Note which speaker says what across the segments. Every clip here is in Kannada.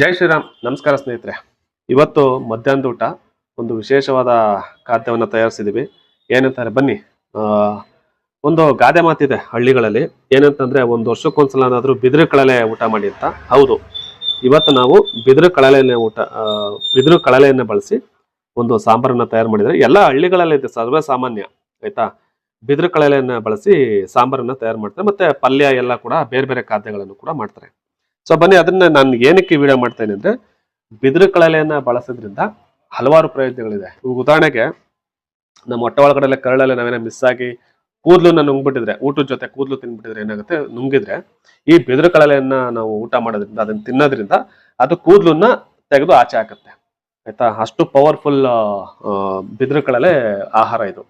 Speaker 1: ಜೈ ಶ್ರೀರಾಮ್. ನಮಸ್ಕಾರ ಸ್ನೇಹಿತರೆ. ಇವತ್ತು ಮಧ್ಯಾಹ್ನದ ಊಟ, ಒಂದು ವಿಶೇಷವಾದ ಖಾದ್ಯವನ್ನು ತಯಾರಿಸಿದ್ದೀವಿ ಏನಂತಾರೆ ಬನ್ನಿ ಒಂದು ಗಾದೆ ಮಾತಿದೆ ಹಳ್ಳಿಗಳಲ್ಲಿ. ಏನಂತಂದ್ರೆ ಒಂದು ವರ್ಷಕ್ಕೊಂದ್ಸಲನಾದ್ರೂ ಬಿದಿರು ಕಳಲೆ ಊಟ ಮಾಡಿ ಅಂತ. ಹೌದು. ಇವತ್ತು ನಾವು ಬಿದಿರು ಕಳಲೆಯನ್ನ ಊಟ ಬಿದಿರು ಕಳಲೆಯನ್ನ ಬಳಸಿ ಒಂದು ಸಾಂಬಾರನ್ನ ತಯಾರು ಮಾಡಿದರೆ, ಎಲ್ಲ ಹಳ್ಳಿಗಳಲ್ಲಿ ಇದೆ ಸರ್ವೇ ಸಾಮಾನ್ಯ ಆಯ್ತಾ? ಬಿದಿರು ಕಳಲೆಯನ್ನ ಬಳಸಿ ಸಾಂಬಾರನ್ನ ತಯಾರು ಮಾಡ್ತಾರೆ. ಮತ್ತೆ ಪಲ್ಯ ಎಲ್ಲ ಕೂಡ ಬೇರೆ ಬೇರೆ ಖಾದ್ಯಗಳನ್ನು ಕೂಡ ಮಾಡ್ತಾರೆ. ಸೊ ಬನ್ನಿ, ಅದನ್ನ ನಾನು ಏನಕ್ಕೆ ವಿಡಿಯೋ ಮಾಡ್ತೇನೆ ಅಂದ್ರೆ, ಬಿದಿರು ಕಳಲೆಯನ್ನ ಬಳಸೋದ್ರಿಂದ ಹಲವಾರು ಪ್ರಯೋಜನಗಳಿದೆ. ಉದಾಹರಣೆಗೆ, ನಮ್ಮ ಹೊಟ್ಟೆ ಒಳಗಡೆ ಕರಳಲ್ಲಿ ನಾವೇನೋ ಮಿಸ್ ಆಗಿ ಕೂದಲನ್ನ ನುಂಗ್ಬಿಟ್ಟಿದ್ರೆ, ಊಟದ ಜೊತೆ ಕೂದಲು ತಿನ್ಬಿಟ್ಟಿದ್ರೆ ಏನಾಗುತ್ತೆ? ನುಂಗಿದ್ರೆ, ಈ ಬಿದಿರು ಕಳಲೆಯನ್ನ ನಾವು ಊಟ ಮಾಡೋದ್ರಿಂದ, ಅದನ್ನ ತಿನ್ನೋದ್ರಿಂದ, ಅದು ಕೂದಲನ್ನ ತೆಗೆದು ಆಚೆ ಹಾಕುತ್ತೆ. ಆಯ್ತಾ? ಅಷ್ಟು ಪವರ್ಫುಲ್ ಬಿದಿರು ಕಳಲೆ ಆಹಾರ ಇದು.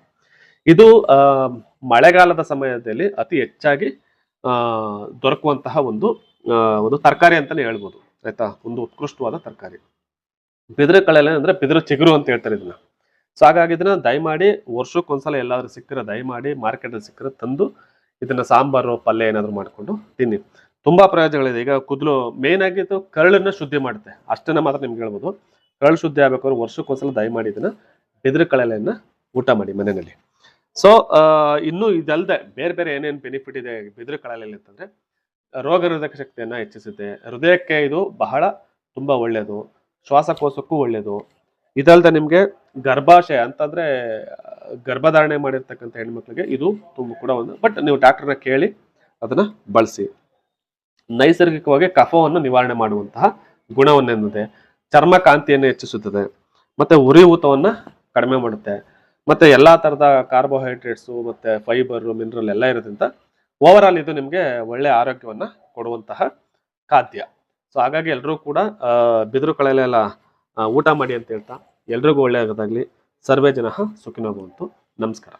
Speaker 1: ಇದು ಮಳೆಗಾಲದ ಸಮಯದಲ್ಲಿ ಅತಿ ಹೆಚ್ಚಾಗಿ ದೊರಕುವಂತಹ ಒಂದು ಒಂದು ತರಕಾರಿ ಅಂತಾನೆ ಹೇಳ್ಬೋದು, ಆಯ್ತಾ? ಒಂದು ಉತ್ಕೃಷ್ಟವಾದ ತರಕಾರಿ. ಬಿದಿರು ಕಳೆಲೆ ಅಂದ್ರೆ ಬಿದಿರು ಚಿಗುರು ಅಂತ ಹೇಳ್ತಾರೆ ಇದನ್ನ. ಸೊ ಹಾಗಾಗಿ ಇದನ್ನ ದಯಮಾಡಿ ವರ್ಷಕ್ಕೊಂದ್ಸಲ ಎಲ್ಲಾದ್ರೂ ಸಿಕ್ಕರೆ ದಯಮಾಡಿ ಮಾರ್ಕೆಟಲ್ಲಿ ಸಿಕ್ಕರೆ ತಂದು ಇದನ್ನ ಸಾಂಬಾರು, ಪಲ್ಯ ಏನಾದ್ರು ಮಾಡ್ಕೊಂಡು ತಿನ್ನಿ. ತುಂಬಾ ಪ್ರಯೋಜನಗಳಿದೆ. ಈಗ ಕುದ್ಲು ಮೇನ್ ಆಗಿ ಇದು ಕರಳನ್ನ ಶುದ್ಧಿ ಮಾಡುತ್ತೆ. ಅಷ್ಟನ್ನ ಮಾತ್ರ ನಿಮ್ಗೆ ಹೇಳ್ಬೋದು. ಕರಳು ಶುದ್ಧಿ ಆಗ್ಬೇಕಾದ್ರೆ ವರ್ಷಕ್ಕೊಂದ್ಸಲ ದಯಮಾಡಿ ಇದನ್ನ ಬಿದಿರು ಕಳೆಲೆಯನ್ನ ಊಟ ಮಾಡಿ ಮನೆಯಲ್ಲಿ. ಸೊ ಇನ್ನು ಇದಲ್ಲದೆ ಬೇರೆ ಬೇರೆ ಏನೇನು ಬೆನಿಫಿಟ್ ಇದೆ ಬಿದಿರು ಕಳೆಲೆಯಲ್ಲಿ ಅಂತಂದ್ರೆ ರೋಗ ನಿರೋಧಕ ಶಕ್ತಿಯನ್ನ ಹೆಚ್ಚಿಸುತ್ತೆ. ಹೃದಯಕ್ಕೆ ಇದು ಬಹಳ ತುಂಬಾ ಒಳ್ಳೆಯದು ಶ್ವಾಸಕೋಶಕ್ಕೂ ಒಳ್ಳೆಯದು ಇದಲ್ಲದೆ ನಿಮಗೆ ಗರ್ಭಾಶಯ ಅಂತಂದ್ರೆ, ಗರ್ಭಧಾರಣೆ ಮಾಡಿರ್ತಕ್ಕಂಥ ಹೆಣ್ಮಕ್ಳಿಗೆ ಇದು ತುಂಬ ಕೂಡ ಒಂದು, ಬಟ್ ನೀವು ಡಾಕ್ಟರ್ನ ಕೇಳಿ ಅದನ್ನ ಬಳಸಿ. ನೈಸರ್ಗಿಕವಾಗಿ ಕಫವನ್ನು ನಿವಾರಣೆ ಮಾಡುವಂತಹ ಗುಣವನ್ನೆಂದಿದೆ ಚರ್ಮ ಕಾಂತಿಯನ್ನು ಹೆಚ್ಚಿಸುತ್ತದೆ. ಮತ್ತೆ ಉರಿಯೂತವನ್ನು ಕಡಿಮೆ ಮಾಡುತ್ತೆ. ಮತ್ತೆ ಎಲ್ಲಾ ತರದ ಕಾರ್ಬೋಹೈಡ್ರೇಟ್ಸು, ಮತ್ತೆ ಫೈಬರ್, ಮಿನರಲ್ ಎಲ್ಲ ಇರೋದ್ರಿಂದ ಓವರ್ ಇದು ನಿಮಗೆ ಒಳ್ಳೆ ಆರೋಗ್ಯವನ್ನ ಕೊಡುವಂತಹ ಖಾದ್ಯ. ಸೊ ಹಾಗಾಗಿ ಎಲ್ಲರೂ ಕೂಡ ಬಿದಿರು ಕಳೆಯಲ್ಲೆಲ್ಲ ಊಟ ಮಾಡಿ ಅಂತ ಹೇಳ್ತಾ ಎಲ್ರಿಗೂ ಒಳ್ಳೆಯದಾಗಲಿ. ಸರ್ವೇ ಜನ ಸುಖಿನೋಗುವಂತು ನಮಸ್ಕಾರ.